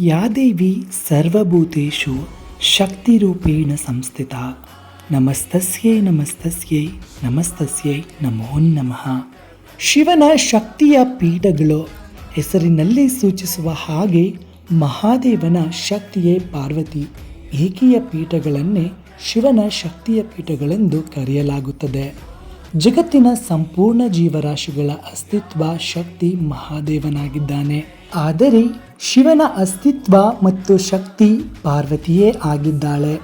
ಯಾ ದೇವಿ ಸರ್ವಭೂತು ಶಕ್ತಿರೂಪೇಣ ಸಂಸ್ಥಿತ. ನಮಸ್ತಸ್ಯೈ ನಮಸ್ತಸ್ಯೈ ನಮಸ್ತಸ್ಯೈ, ನಮೋ ನಮಃ. ಶಿವನ ಶಕ್ತಿಯ ಪೀಠಗಳು ಹೆಸರಿನಲ್ಲಿ ಸೂಚಿಸುವ ಹಾಗೆ ಮಹಾದೇವನ ಶಕ್ತಿಯೇ ಪಾರ್ವತಿ ಏಕೆಯ ಪೀಠಗಳನ್ನೇ ಶಿವನ ಶಕ್ತಿಯ ಪೀಠಗಳೆಂದು ಕರೆಯಲಾಗುತ್ತದೆ. ಜಗತ್ತಿನ ಸಂಪೂರ್ಣ ಜೀವರಾಶಿಗಳ ಅಸ್ತಿತ್ವ ಶಕ್ತಿ ಮಹಾದೇವನಾಗಿದ್ದಾನೆ. ಆದರೆ ಶಿವನ ಅಸ್ತಿತ್ವ ಮತ್ತು ಶಕ್ತಿ ಪಾರ್ವತಿಯೇ ಆಗಿದ್ದಾಳೆ.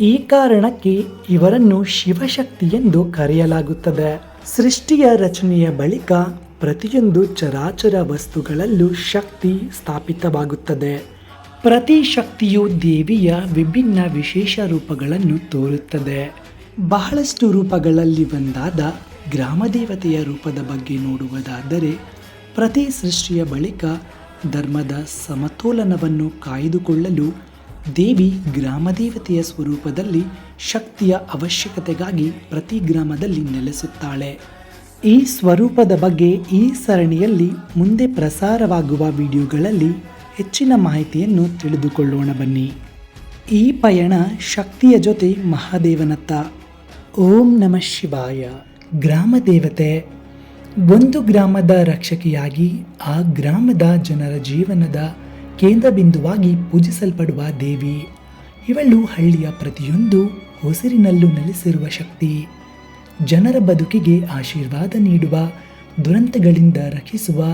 ಈ ಕಾರಣಕ್ಕೆ ಇವರನ್ನು ಶಿವಶಕ್ತಿ ಎಂದು ಕರೆಯಲಾಗುತ್ತದೆ. ಸೃಷ್ಟಿಯ ರಚನೆಯ ಬಳಿಕ ಪ್ರತಿಯೊಂದು ಚರಾಚರ ವಸ್ತುಗಳಲ್ಲೂ ಶಕ್ತಿ ಸ್ಥಾಪಿತವಾಗುತ್ತದೆ. ಪ್ರತಿ ಶಕ್ತಿಯು ದೇವಿಯ ವಿಭಿನ್ನ ವಿಶೇಷ ರೂಪಗಳನ್ನು ತೋರುತ್ತದೆ. ಬಹಳಷ್ಟು ರೂಪಗಳಲ್ಲಿ ಒಂದಾದ ಗ್ರಾಮದೇವತೆಯ ರೂಪದ ಬಗ್ಗೆ ನೋಡುವುದಾದರೆ, ಪ್ರತಿ ಸೃಷ್ಟಿಯ ಬಳಿಕ ಧರ್ಮದ ಸಮತೋಲನವನ್ನು ಕಾಯ್ದುಕೊಳ್ಳಲು ದೇವಿ ಗ್ರಾಮದೇವತೆಯ ಸ್ವರೂಪದಲ್ಲಿ ಶಕ್ತಿಯ ಅವಶ್ಯಕತೆಗಾಗಿ ಪ್ರತಿ ಗ್ರಾಮದಲ್ಲಿ ನೆಲೆಸುತ್ತಾಳೆ. ಈ ಸ್ವರೂಪದ ಬಗ್ಗೆ ಈ ಸರಣಿಯಲ್ಲಿ ಮುಂದೆ ಪ್ರಸಾರವಾಗುವ ವಿಡಿಯೋಗಳಲ್ಲಿ ಹೆಚ್ಚಿನ ಮಾಹಿತಿಯನ್ನು ತಿಳಿದುಕೊಳ್ಳೋಣ ಬನ್ನಿ. ಈ ಪಯಣ ಶಕ್ತಿಯ ಜೊತೆ ಮಹಾದೇವನತ್ತ. ಓಂ ನಮಃ ಶಿವಾಯ. ಗ್ರಾಮ ದೇವತೆ ಒಂದು ಗ್ರಾಮದ ರಕ್ಷಕಿಯಾಗಿ, ಆ ಗ್ರಾಮದ ಜನರ ಜೀವನದ ಕೇಂದ್ರ ಬಿಂದುವಾಗಿ ಪೂಜಿಸಲ್ಪಡುವ ದೇವಿ, ಇವಳು ಹಳ್ಳಿಯ ಪ್ರತಿಯೊಂದು ಉಸಿರಿನಲ್ಲೂ ನೆಲೆಸಿರುವ ಶಕ್ತಿ. ಜನರ ಬದುಕಿಗೆ ಆಶೀರ್ವಾದ ನೀಡುವ, ದುರಂತಗಳಿಂದ ರಕ್ಷಿಸುವ,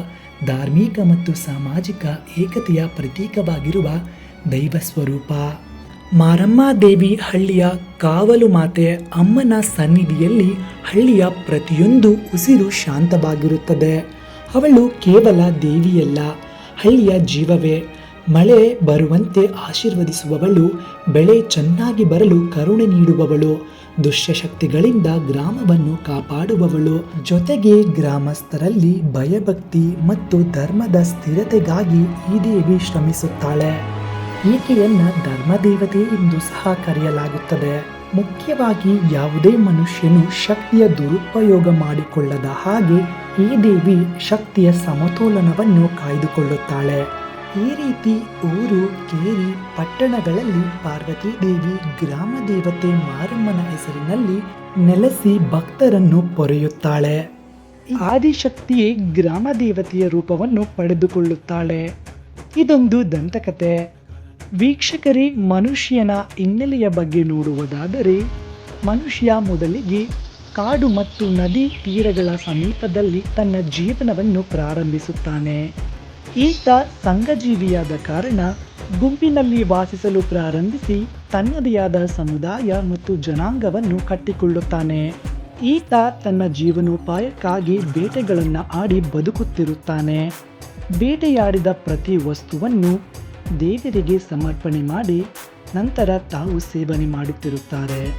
ಧಾರ್ಮಿಕ ಮತ್ತು ಸಾಮಾಜಿಕ ಏಕತೆಯ ಪ್ರತೀಕವಾಗಿರುವ ದೈವ ಸ್ವರೂಪ ಮಾರಮ್ಮ ದೇವಿ ಹಳ್ಳಿಯ ಕಾವಲು ಮಾತೆ ಅಮ್ಮನ ಸನ್ನಿಧಿಯಲ್ಲಿ ಹಳ್ಳಿಯ ಪ್ರತಿಯೊಂದು ಉಸಿರು ಶಾಂತವಾಗಿರುತ್ತದೆ. ಅವಳು ಕೇವಲ ದೇವಿಯಲ್ಲ, ಹಳ್ಳಿಯ ಜೀವವೇ. ಮಳೆ ಬರುವಂತೆ ಆಶೀರ್ವದಿಸುವವಳು, ಬೆಳೆ ಚೆನ್ನಾಗಿ ಬರಲು ಕರುಣೆ ನೀಡುವವಳು, ದುಷ್ಟಶಕ್ತಿಗಳಿಂದ ಗ್ರಾಮವನ್ನು ಕಾಪಾಡುವವಳು. ಜೊತೆಗೆ ಗ್ರಾಮಸ್ಥರಲ್ಲಿ ಭಯಭಕ್ತಿ ಮತ್ತು ಧರ್ಮದ ಸ್ಥಿರತೆಗಾಗಿ ಈ ದೇವಿ ಶ್ರಮಿಸುತ್ತಾಳೆ. ಈಕೆಯನ್ನ ಧರ್ಮದೇವತೆ ಎಂದು ಸಹ ಕರೆಯಲಾಗುತ್ತದೆ. ಮುಖ್ಯವಾಗಿ ಯಾವುದೇ ಮನುಷ್ಯನು ಶಕ್ತಿಯ ದುರುಪಯೋಗ ಮಾಡಿಕೊಳ್ಳದ ಹಾಗೆ ಈ ದೇವಿ ಶಕ್ತಿಯ ಸಮತೋಲನವನ್ನು ಕಾಯ್ದುಕೊಳ್ಳುತ್ತಾಳೆ. ಈ ರೀತಿ ಊರು, ಕೇರಿ, ಪಟ್ಟಣಗಳಲ್ಲಿ ಪಾರ್ವತಿ ದೇವಿ, ಗ್ರಾಮ ದೇವತೆ ಮಾರಮ್ಮನ ಹೆಸರಿನಲ್ಲಿ ನೆಲೆಸಿ ಭಕ್ತರನ್ನು ಪೊರೆಯುತ್ತಾಳೆ. ಆದಿಶಕ್ತಿಯೇ ಗ್ರಾಮ ದೇವತೆಯ ರೂಪವನ್ನು ಪಡೆದುಕೊಳ್ಳುತ್ತಾಳೆ. ಇದೊಂದು ದಂತಕತೆ. ವೀಕ್ಷಕರೇ, ಮನುಷ್ಯನ ಹಿನ್ನೆಲೆಯ ಬಗ್ಗೆ ನೋಡುವುದಾದರೆ, ಮನುಷ್ಯ ಮೊದಲಿಗೆ ಕಾಡು ಮತ್ತು ನದಿ ತೀರಗಳ ಸಮೀಪದಲ್ಲಿ ತನ್ನ ಜೀವನವನ್ನು ಪ್ರಾರಂಭಿಸುತ್ತಾನೆ. ಈತ ಸಂಘಜೀವಿಯಾದ ಕಾರಣ ಗುಂಪಿನಲ್ಲಿ ವಾಸಿಸಲು ಪ್ರಾರಂಭಿಸಿ ತನ್ನದೇ ಆದ ಸಮುದಾಯ ಮತ್ತು ಜನಾಂಗವನ್ನು ಕಟ್ಟಿಕೊಳ್ಳುತ್ತಾನೆ. ಈತ ತನ್ನ ಜೀವನೋಪಾಯಕ್ಕಾಗಿ ಬೇಟೆಗಳನ್ನು ಆಡಿ ಬದುಕುತ್ತಿರುತ್ತಾನೆ. ಬೇಟೆಯಾಡಿದ ಪ್ರತಿ ವಸ್ತುವನ್ನು ದೇವರಿಗೆ ಸಮರ್ಪಣೆ ಮಾಡಿ ನಂತರ ತಾವು ಸೇವನೆ ಮಾಡುತ್ತಿರುತ್ತಾರೆ.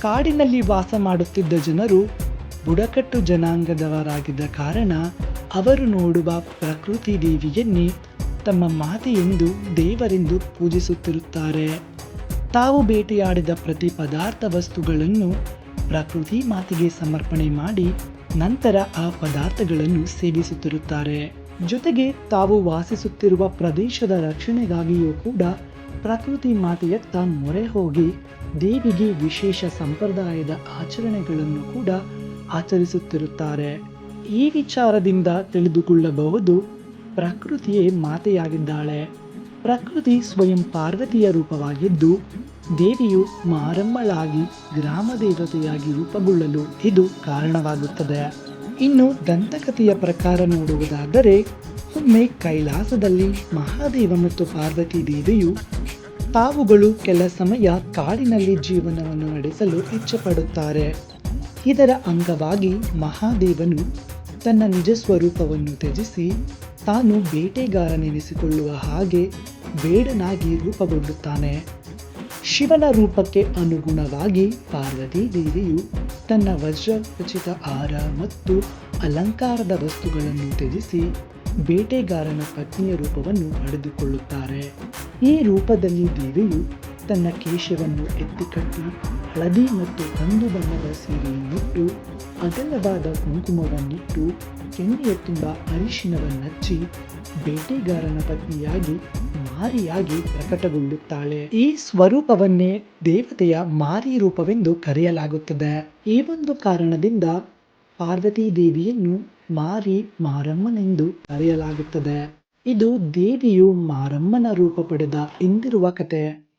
ಕಾಡಿನಲ್ಲಿ ವಾಸ ಮಾಡುತ್ತಿದ್ದ ಜನರು ಬುಡಕಟ್ಟು ಜನಾಂಗದವರಾಗಿದ್ದ ಕಾರಣ ಅವರು ನೋಡುವ ಪ್ರಕೃತಿ ದೇವಿಯನ್ನೇ ತಮ್ಮ ಮಾತೆಯೆಂದು ದೇವರೆಂದು ಪೂಜಿಸುತ್ತಿರುತ್ತಾರೆ. ತಾವು ಬೇಟೆಯಾಡಿದ ಪ್ರತಿ ಪದಾರ್ಥ ವಸ್ತುಗಳನ್ನು ಪ್ರಕೃತಿ ಮಾತೆಗೆ ಸಮರ್ಪಣೆ ಮಾಡಿ ನಂತರ ಆ ಪದಾರ್ಥಗಳನ್ನು ಸೇವಿಸುತ್ತಿರುತ್ತಾರೆ. ಜೊತೆಗೆ ತಾವು ವಾಸಿಸುತ್ತಿರುವ ಪ್ರದೇಶದ ರಕ್ಷಣೆಗಾಗಿಯೂ ಕೂಡ ಪ್ರಕೃತಿ ಮಾತೆಯತ್ತ ಮೊರೆ ಹೋಗಿ ದೇವಿಗೆ ವಿಶೇಷ ಸಂಪ್ರದಾಯದ ಆಚರಣೆಗಳನ್ನು ಕೂಡ ಆಚರಿಸುತ್ತಿರುತ್ತಾರೆ. ಈ ವಿಚಾರದಿಂದ ತಿಳಿದುಕೊಳ್ಳಬಹುದು, ಪ್ರಕೃತಿಯೇ ಮಾತೆಯಾಗಿದ್ದಾಳೆ. ಪ್ರಕೃತಿ ಸ್ವಯಂ ಪಾರ್ವತಿಯ ರೂಪವಾಗಿದ್ದು, ದೇವಿಯು ಮಾರಮ್ಮಳಾಗಿ ಗ್ರಾಮ ದೇವತೆಯಾಗಿ ರೂಪುಗೊಳ್ಳಲು ಇದು ಕಾರಣವಾಗುತ್ತದೆ. ಇನ್ನು ದಂತಕಥೆಯ ಪ್ರಕಾರ ನೋಡುವುದಾದರೆ, ಒಮ್ಮೆ ಕೈಲಾಸದಲ್ಲಿ ಮಹಾದೇವ ಮತ್ತು ಪಾರ್ವತಿ ದೇವಿಯು ತಾವುಗಳು ಕೆಲ ಸಮಯ ಕಾಡಿನಲ್ಲಿ ಜೀವನವನ್ನು ನಡೆಸಲು ಇಚ್ಛೆಪಡುತ್ತಾರೆ. ಇದರ ಅಂಗವಾಗಿ ಮಹಾದೇವನು ತನ್ನ ನಿಜ ಸ್ವರೂಪವನ್ನು ತ್ಯಜಿಸಿ ತಾನು ಬೇಟೆಗಾರನೆನಿಸಿಕೊಳ್ಳುವ ಹಾಗೆ ಬೇಡನಾಗಿ ರೂಪಗೊಳ್ಳುತ್ತಾನೆ. ಶಿವನ ರೂಪಕ್ಕೆ ಅನುಗುಣವಾಗಿ ಪಾರ್ವತಿ ದೇವಿಯು ತನ್ನ ವಜ್ರಖಚಿತ ಆಹಾರ ಮತ್ತು ಅಲಂಕಾರದ ವಸ್ತುಗಳನ್ನು ತ್ಯಜಿಸಿ ಬೇಟೆಗಾರನ ಪತ್ನಿಯ ರೂಪವನ್ನು ಪಡೆದುಕೊಳ್ಳುತ್ತಾರೆ. ಈ ರೂಪದಲ್ಲಿ ದೇವಿಯು ತನ್ನ ಕೇಶವನ್ನು ಎತ್ತಿಕಟ್ಟಿ ಹಳದಿ ಮತ್ತು ಕಂದು ಬಣ್ಣದ ಸೀರೆಯನ್ನಿಟ್ಟು, ಅಗಲವಾದ ಕುಂಕುಮವನ್ನಿಟ್ಟು ಕೆನ್ನೆಯ ತುಂಬ ಅರಿಶಿನವನ್ನಚ್ಚಿ ಬೇಟೆಗಾರನ ಪತ್ನಿಯಾಗಿ ಮಾರಿಯಾಗಿ ಪ್ರಕಟಗೊಳ್ಳುತ್ತಾಳೆ. ಈ ಸ್ವರೂಪವನ್ನೇ ದೇವತೆಯ ಮಾರಿ ರೂಪವೆಂದು ಕರೆಯಲಾಗುತ್ತದೆ. ಈ ಒಂದು ಕಾರಣದಿಂದ ಪಾರ್ವತಿ ದೇವಿಯನ್ನು ಮಾರಿ ಮಾರಮ್ಮನೆಂದು ಕರೆಯಲಾಗುತ್ತದೆ. ಇದು ದೇವಿಯು ಮಾರಮ್ಮನ ರೂಪ ಪಡೆದ ಹಿಂದಿರುವ ಕತೆ.